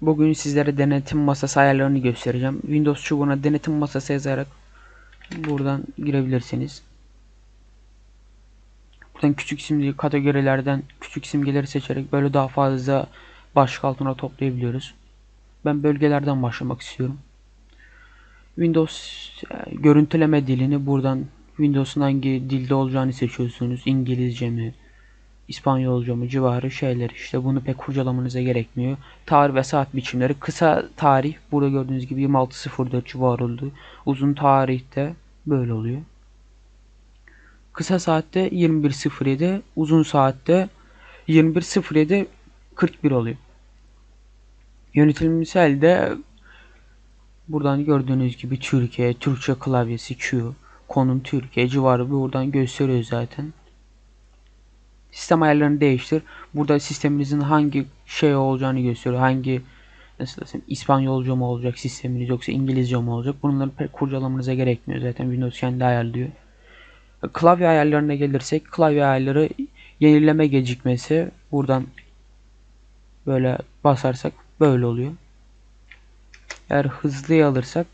Bugün sizlere denetim masası ayarlarını göstereceğim. Windows çubuğuna denetim masası yazarak buradan girebilirsiniz. Buradan küçük isimli kategorilerden küçük simgeleri seçerek böyle daha fazla başlık altına toplayabiliyoruz. Ben bölgelerden başlamak istiyorum. Windows e, görüntüleme dilini buradan Windows'un hangi dilde olacağını seçiyorsunuz. İngilizce mi, İspanyolca mı civarı şeyler işte bunu pek kurcalamanıza gerekmiyor. Tarih ve saat biçimleri kısa tarih burada gördüğünüz gibi 26.04 civarı oldu. Uzun tarihte böyle oluyor. Kısa saatte 21.07 uzun saatte 21.07 41 oluyor. Yönetimsel de buradan gördüğünüz gibi Türkiye, Türkçe klavyesi Q, konum Türkiye civarı buradan gösteriyor zaten. Sistem ayarlarını değiştir. Burada sisteminizin hangi şey olacağını gösteriyor. Hangi nasıl desem İspanyolca mı olacak sisteminiz yoksa İngilizce mi olacak? Bunları pek kurcalamanıza gerekmiyor. Zaten Windows kendi ayarlıyor. Klavye ayarlarına gelirsek klavye ayarları yenileme gecikmesi buradan böyle basarsak böyle oluyor. Eğer hızlı alırsak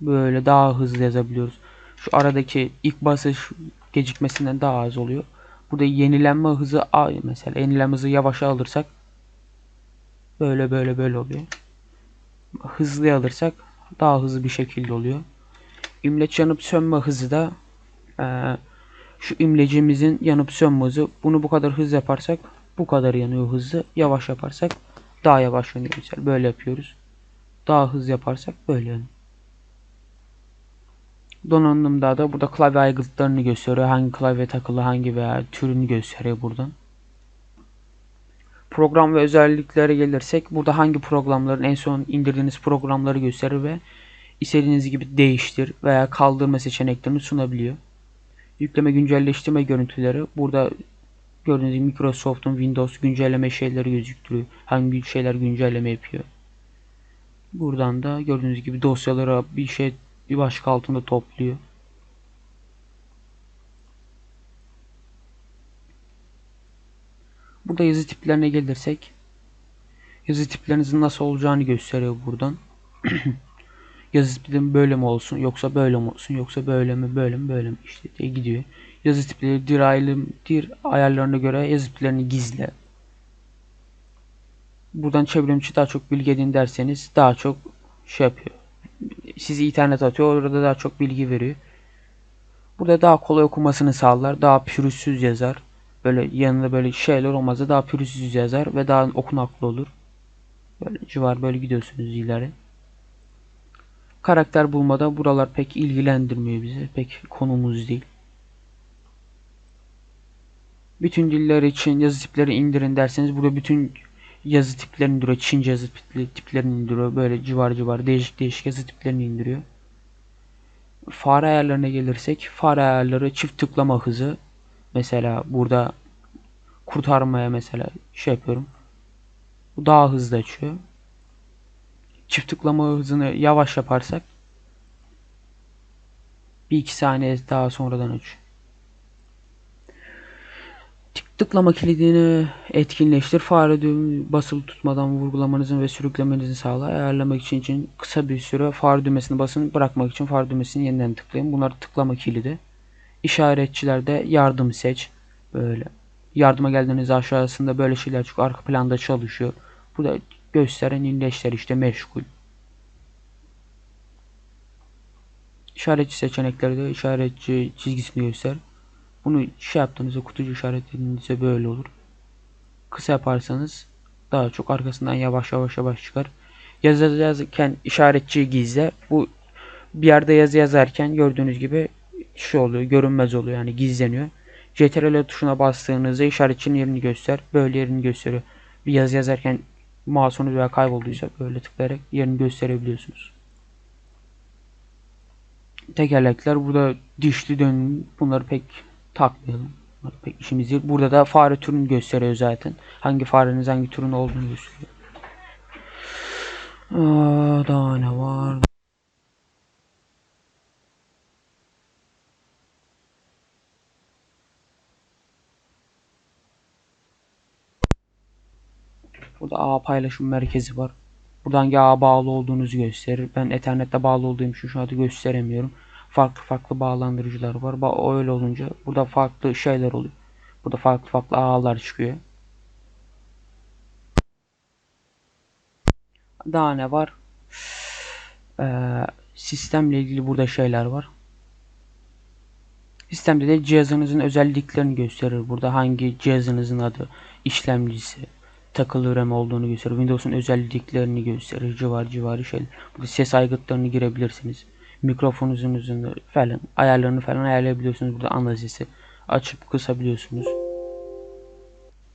böyle daha hızlı yazabiliyoruz. Şu aradaki ilk basış gecikmesinden daha az oluyor. Burada yenilenme hızı A mesela yenilenme hızı yavaşa alırsak böyle böyle böyle oluyor. Hızlı alırsak daha hızlı bir şekilde oluyor. İmleç yanıp sönme hızı da e, şu imlecimizin yanıp sönme hızı. Bunu bu kadar hız yaparsak bu kadar yanıyor hızlı. Yavaş yaparsak daha yavaş yanıyor mesela. Böyle yapıyoruz. Daha hız yaparsak böyle yanıyor. Donanımda da burada klavye aygıtlarını gösteriyor. Hangi klavye takılı, hangi veya türünü gösteriyor buradan. Program ve özelliklere gelirsek burada hangi programların en son indirdiğiniz programları gösterir ve istediğiniz gibi değiştir veya kaldırma seçeneklerini sunabiliyor. Yükleme güncelleştirme görüntüleri burada gördüğünüz Microsoft'un Windows güncelleme şeyleri gözüktürüyor. Hangi şeyler güncelleme yapıyor. Buradan da gördüğünüz gibi dosyalara bir şey bir başka altında topluyor. Burada yazı tiplerine gelirsek yazı tiplerinizin nasıl olacağını gösteriyor buradan. yazı tiplerim böyle mi olsun yoksa böyle mi olsun yoksa böyle mi böyle mi böyle mi işte diye gidiyor. Yazı tipleri dir, ayrım, dir ayarlarına göre yazı tiplerini gizle. Buradan çevrimiçi daha çok bilgi edin derseniz daha çok şey yapıyor sizi internet atıyor. Orada daha çok bilgi veriyor. Burada daha kolay okumasını sağlar. Daha pürüzsüz yazar. Böyle yanında böyle şeyler olmaz da daha pürüzsüz yazar ve daha okunaklı olur. Böyle civar böyle gidiyorsunuz ileri. Karakter bulmada buralar pek ilgilendirmiyor bizi. Pek konumuz değil. Bütün diller için yazı tipleri indirin derseniz burada bütün yazı tiplerini indiriyor. Çince yazı tiplerini indiriyor. Böyle civar civar değişik değişik yazı tiplerini indiriyor. Fare ayarlarına gelirsek fare ayarları çift tıklama hızı mesela burada kurtarmaya mesela şey yapıyorum. Bu daha hızlı açıyor. Çift tıklama hızını yavaş yaparsak bir iki saniye daha sonradan açıyor. Tıklama kilidini etkinleştir. Fare düğümü basılı tutmadan vurgulamanızın ve sürüklemenizi sağla. Ayarlamak için, için kısa bir süre fare düğmesini basın. Bırakmak için fare düğmesini yeniden tıklayın. Bunlar tıklama kilidi. İşaretçilerde yardım seç. Böyle. Yardıma geldiğiniz aşağısında böyle şeyler çok arka planda çalışıyor. Burada gösteren inleşler işte meşgul. İşaretçi seçenekleri de işaretçi çizgisini göster. Bunu şey yaptığınızda kutucu işaretlediğinizde böyle olur. Kısa yaparsanız daha çok arkasından yavaş yavaş yavaş çıkar. Yazı yazarken işaretçiyi gizle. Bu bir yerde yazı yazarken gördüğünüz gibi şey oluyor. Görünmez oluyor yani gizleniyor. CTRL tuşuna bastığınızda işaretçinin yerini göster. Böyle yerini gösteriyor. Bir yazı yazarken mouse'unuz veya kaybolduysa böyle tıklayarak yerini gösterebiliyorsunuz. Tekerlekler burada dişli dönüm bunları pek takmayalım. Pek işimiz değil. Burada da fare türünü gösteriyor zaten. Hangi fareniz hangi türün olduğunu gösteriyor. Aa, daha ne var? Burada ağ paylaşım merkezi var. Buradan hangi ağa bağlı olduğunuzu gösterir. Ben Ethernet'te bağlı olduğum için şu anda gösteremiyorum. Farklı farklı bağlandırıcılar var. Ba- Öyle olunca burada farklı şeyler oluyor. Burada farklı farklı ağlar çıkıyor. Daha ne var? Ee, sistemle ilgili burada şeyler var. Sistemde de cihazınızın özelliklerini gösterir. Burada hangi cihazınızın adı, işlemcisi, takılı RAM olduğunu gösterir. Windows'un özelliklerini gösterir. Civar civarı şeyler. Burada ses aygıtlarını girebilirsiniz. Mikrofonunuzun uzunluğu falan ayarlarını falan ayarlayabiliyorsunuz. Burada ana sesi açıp kısabiliyorsunuz.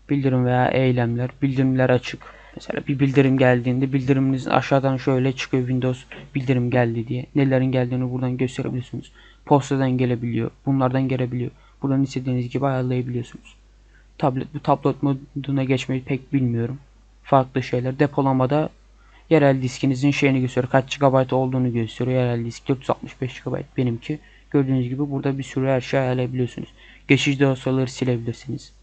Bildirim veya eylemler. Bildirimler açık. Mesela bir bildirim geldiğinde bildiriminiz aşağıdan şöyle çıkıyor Windows bildirim geldi diye. Nelerin geldiğini buradan gösterebiliyorsunuz. Postadan gelebiliyor. Bunlardan gelebiliyor. Buradan istediğiniz gibi ayarlayabiliyorsunuz. Tablet bu tablet moduna geçmeyi pek bilmiyorum. Farklı şeyler. Depolamada yerel diskinizin şeyini gösteriyor. Kaç GB olduğunu gösteriyor. Yerel disk 465 GB benimki. Gördüğünüz gibi burada bir sürü her şey ayarlayabiliyorsunuz. Geçici dosyaları silebilirsiniz.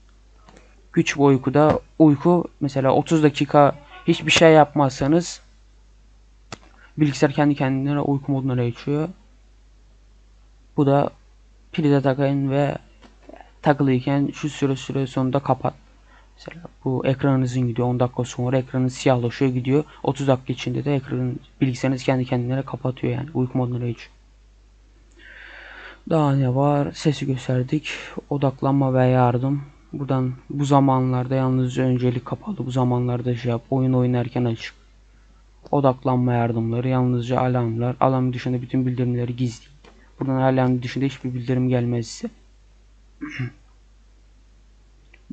Güç ve uykuda uyku mesela 30 dakika hiçbir şey yapmazsanız bilgisayar kendi kendine uyku moduna geçiyor. Bu da prize takın ve takılıyken şu süre süre sonunda kapat. Mesela bu ekranınızın gidiyor 10 dakika sonra ekranın siyahlaşıyor gidiyor. 30 dakika içinde de ekranın bilgisayarınız kendi kendine kapatıyor yani uyku moduna geçiyor. Daha ne var? Sesi gösterdik. Odaklanma ve yardım. Buradan bu zamanlarda yalnız öncelik kapalı. Bu zamanlarda şey yap. Oyun oynarken açık. Odaklanma yardımları. Yalnızca alarmlar. Alarm dışında bütün bildirimleri gizli. Buradan alarm dışında hiçbir bildirim gelmezse.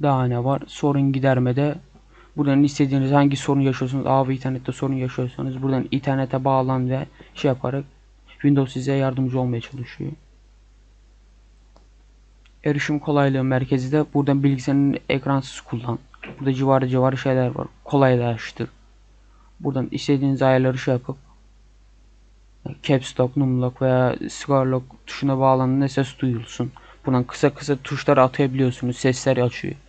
Daha ne var? Sorun gidermede. Buradan istediğiniz hangi sorun yaşıyorsunuz, ağ ve internette sorun yaşıyorsanız buradan internete bağlan ve şey yaparak Windows size yardımcı olmaya çalışıyor. Erişim kolaylığı merkezi de buradan bilgisayarın ekransız kullan. Burada civarı civarı şeyler var. Kolaylaştır. Buradan istediğiniz ayarları şey yapıp Caps Lock, Num Lock veya Cigar Lock tuşuna bağlandığında ses duyulsun. Buradan kısa kısa tuşları atayabiliyorsunuz. Sesler açıyor. Ee,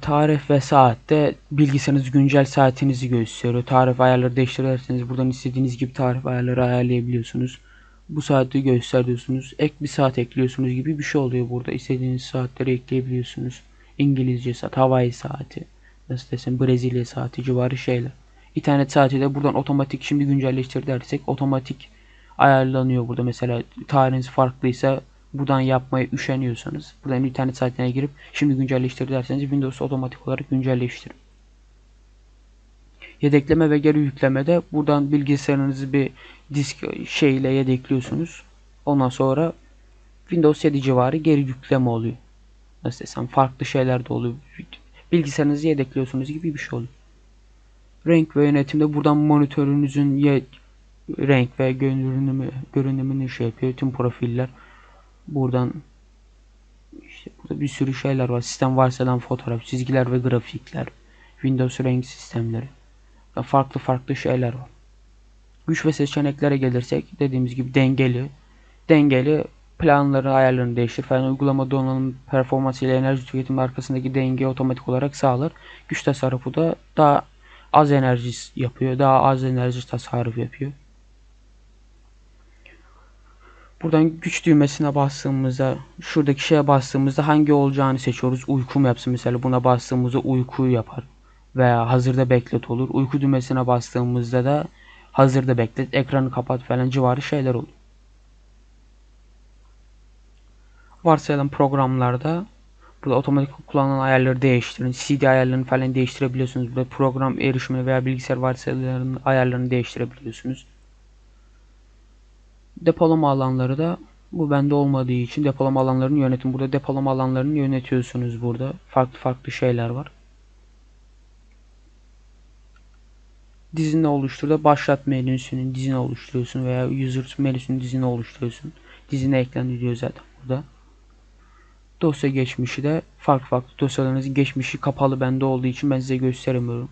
tarih ve saatte bilgisayarınız güncel saatinizi gösteriyor. Tarih ayarları değiştirirseniz buradan istediğiniz gibi tarih ayarları ayarlayabiliyorsunuz. Bu saati gösteriyorsunuz. Ek bir saat ekliyorsunuz gibi bir şey oluyor burada. İstediğiniz saatleri ekleyebiliyorsunuz. İngilizce saat, Hawaii saati, nasıl desem Brezilya saati civarı şeyler. İnternet saati de buradan otomatik şimdi güncelleştir dersek otomatik ayarlanıyor burada. Mesela tarihiniz farklıysa buradan yapmaya üşeniyorsanız buradan internet saatine girip şimdi güncelleştir derseniz Windows otomatik olarak güncelleştirir. Yedekleme ve geri yüklemede buradan bilgisayarınızı bir disk şeyle yedekliyorsunuz. Ondan sonra Windows 7 civarı geri yükleme oluyor. Nasıl desem farklı şeyler de oluyor. Bilgisayarınızı yedekliyorsunuz gibi bir şey oluyor. Renk ve yönetimde buradan monitörünüzün renk ve görünümü görünümünü şey yapıyor. Tüm profiller buradan işte burada bir sürü şeyler var. Sistem varsadan fotoğraf, çizgiler ve grafikler. Windows renk sistemleri. Ve farklı farklı şeyler var. Güç ve seçeneklere gelirsek dediğimiz gibi dengeli. Dengeli planları, ayarlarını değiştir falan uygulama donanım performansı ile enerji tüketimi arkasındaki dengeyi otomatik olarak sağlar. Güç tasarrufu da daha az enerji yapıyor. Daha az enerji tasarruf yapıyor. Buradan güç düğmesine bastığımızda şuradaki şeye bastığımızda hangi olacağını seçiyoruz. Uyku mu yapsın mesela buna bastığımızda uykuyu yapar. Veya hazırda beklet olur. Uyku düğmesine bastığımızda da hazırda beklet, ekranı kapat falan civarı şeyler olur. Varsayılan programlarda burada otomatik kullanılan ayarları değiştirin. CD ayarlarını falan değiştirebiliyorsunuz. Burada program erişimini veya bilgisayar varsayılarının ayarlarını değiştirebiliyorsunuz. Depolama alanları da bu bende olmadığı için depolama alanlarını yönetin. Burada depolama alanlarını yönetiyorsunuz burada. Farklı farklı şeyler var. dizini oluştur başlat menüsünün dizini oluşturuyorsun veya user menüsünün dizini oluşturuyorsun. Dizine eklendi diyor zaten burada. Dosya geçmişi de farklı farklı dosyalarınızın geçmişi kapalı bende olduğu için ben size gösteremiyorum.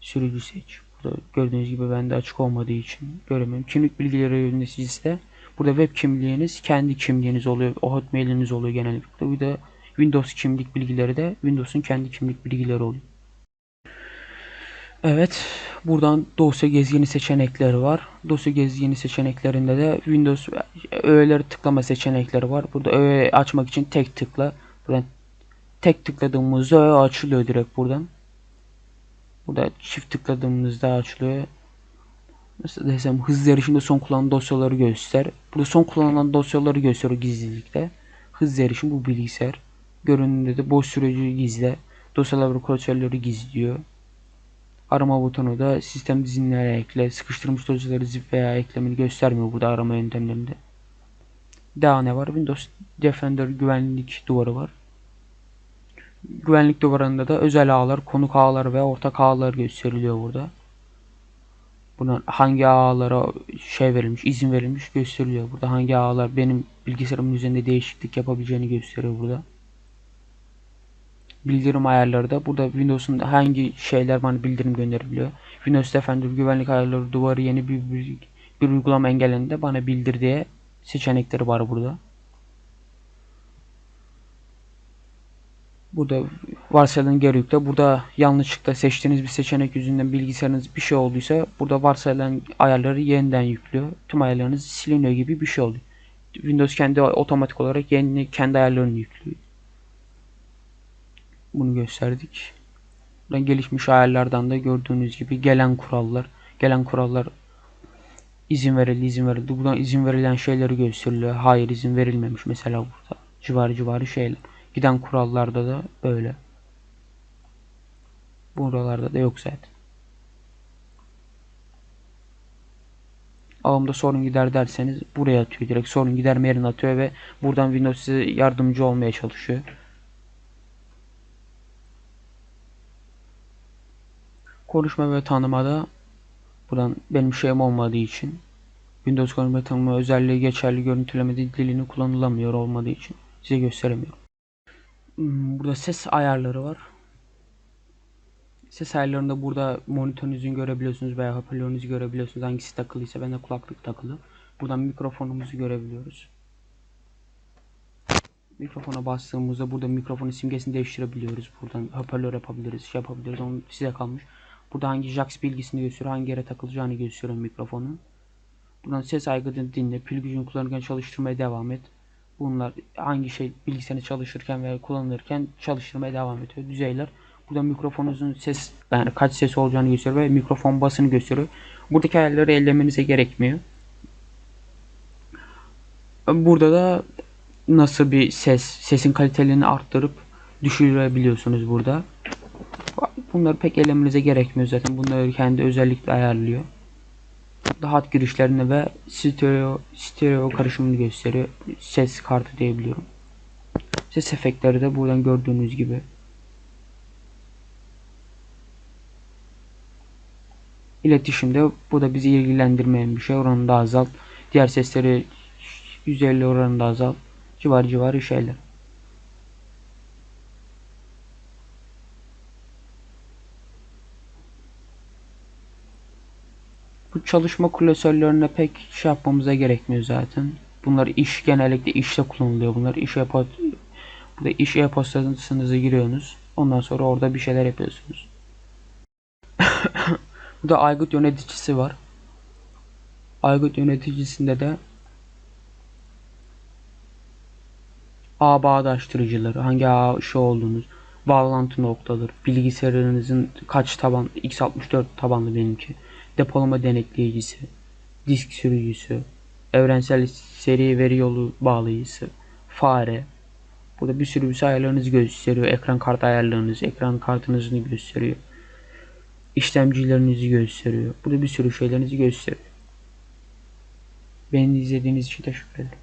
Sürücü seç. Burada gördüğünüz gibi bende açık olmadığı için göremiyorum. Kimlik bilgileri yöneticisi burada web kimliğiniz kendi kimliğiniz oluyor. O hotmail'iniz oluyor genellikle. Bir de Windows kimlik bilgileri de Windows'un kendi kimlik bilgileri oluyor. Evet, buradan dosya gezgini seçenekleri var. Dosya gezgini seçeneklerinde de Windows öğeleri tıklama seçenekleri var. Burada öğe açmak için tek tıkla. Buradan tek tıkladığımızda öğe açılıyor direkt buradan. Burada çift tıkladığımızda açılıyor. Nasıl desem hızlı erişimde son kullanılan dosyaları göster. Burada son kullanılan dosyaları gösteriyor gizlilikte. Hızlı erişim bu bilgisayar. Görünümde de boş süreci gizle. Dosyalar ve klasörleri gizliyor. Arama butonu da sistem dizinlere ekle. Sıkıştırılmış dosyaları zip veya eklemini göstermiyor burada arama yöntemlerinde. Daha ne var? Windows Defender güvenlik duvarı var. Güvenlik duvarında da özel ağlar, konuk ağlar ve ortak ağlar gösteriliyor burada. Buna hangi ağlara şey verilmiş, izin verilmiş gösteriliyor. Burada hangi ağlar benim bilgisayarımın üzerinde değişiklik yapabileceğini gösteriyor burada. Bildirim ayarları da burada Windows'un hangi şeyler bana bildirim gönderiliyor. Windows Defender güvenlik ayarları duvarı yeni bir, bir, bir uygulama engellendiğinde bana bildir diye seçenekleri var burada. Burada varsayılan geri yükle. Burada yanlışlıkla seçtiğiniz bir seçenek yüzünden bilgisayarınız bir şey olduysa burada varsayılan ayarları yeniden yüklüyor. Tüm ayarlarınız siliniyor gibi bir şey oluyor. Windows kendi otomatik olarak yeni kendi ayarlarını yüklüyor. Bunu gösterdik. Buradan gelişmiş ayarlardan da gördüğünüz gibi gelen kurallar. Gelen kurallar izin verildi, izin verildi. Buradan izin verilen şeyleri gösteriliyor. Hayır izin verilmemiş mesela burada. Civarı civarı şeyler. Giden kurallarda da böyle. Buralarda da yok zaten. Ağımda sorun gider derseniz buraya atıyor. Direkt sorun giderme yerine atıyor ve buradan Windows size yardımcı olmaya çalışıyor. Konuşma ve tanımada buradan benim şeyim olmadığı için Windows konuşma tanıma özelliği geçerli görüntüleme dilini kullanılamıyor olmadığı için size gösteremiyorum. Hmm, Burada ses ayarları var. Ses ayarlarında burada monitörünüzü görebiliyorsunuz veya hoparlörünüzü görebiliyorsunuz. Hangisi takılıysa bende kulaklık takılı. Buradan mikrofonumuzu görebiliyoruz. Mikrofona bastığımızda burada mikrofonun simgesini değiştirebiliyoruz. Buradan hoparlör yapabiliriz, şey yapabiliriz. Onu size kalmış. Burada hangi jacks bilgisini gösteriyor, hangi yere takılacağını gösteriyor mikrofonun. Buradan ses aygıtını dinle, pil gücünü kullanırken çalıştırmaya devam et. Bunlar hangi şey bilgisayarı çalışırken veya kullanılırken çalıştırmaya devam ediyor. Düzeyler. Burada mikrofonunuzun ses yani kaç ses olacağını gösteriyor ve mikrofon basını gösteriyor. Buradaki ayarları ellemenize gerekmiyor. Burada da nasıl bir ses, sesin kalitelerini arttırıp düşürebiliyorsunuz burada. Bunları pek elemenize gerekmiyor zaten. Bunları kendi özellikle ayarlıyor. Hat girişlerini ve stereo, stereo karışımını gösteriyor. Ses kartı diyebiliyorum. Ses efektleri de buradan gördüğünüz gibi. İletişimde bu da bizi ilgilendirmeyen bir şey. Oranı da azalt. Diğer sesleri 150 oranında azalt. Civar civarı şeyler. Bu çalışma klasörlerine pek şey yapmamıza gerekmiyor zaten. Bunlar iş genellikle işte kullanılıyor. Bunlar iş yapar Burada iş e-postasınıza giriyorsunuz. Ondan sonra orada bir şeyler yapıyorsunuz. Burada aygıt yöneticisi var. Aygıt yöneticisinde de ağ bağdaştırıcıları, hangi ağ şu olduğunuz, bağlantı noktaları, bilgisayarınızın kaç taban, x64 tabanlı benimki, depolama denetleyicisi, disk sürücüsü, evrensel seri veri yolu bağlayıcısı, fare. Burada bir sürü bir şey ayarlarınızı gösteriyor. Ekran kart ayarlarınızı, ekran kartınızı gösteriyor. İşlemcilerinizi gösteriyor. Burada bir sürü şeylerinizi gösteriyor. Beni izlediğiniz için teşekkür ederim.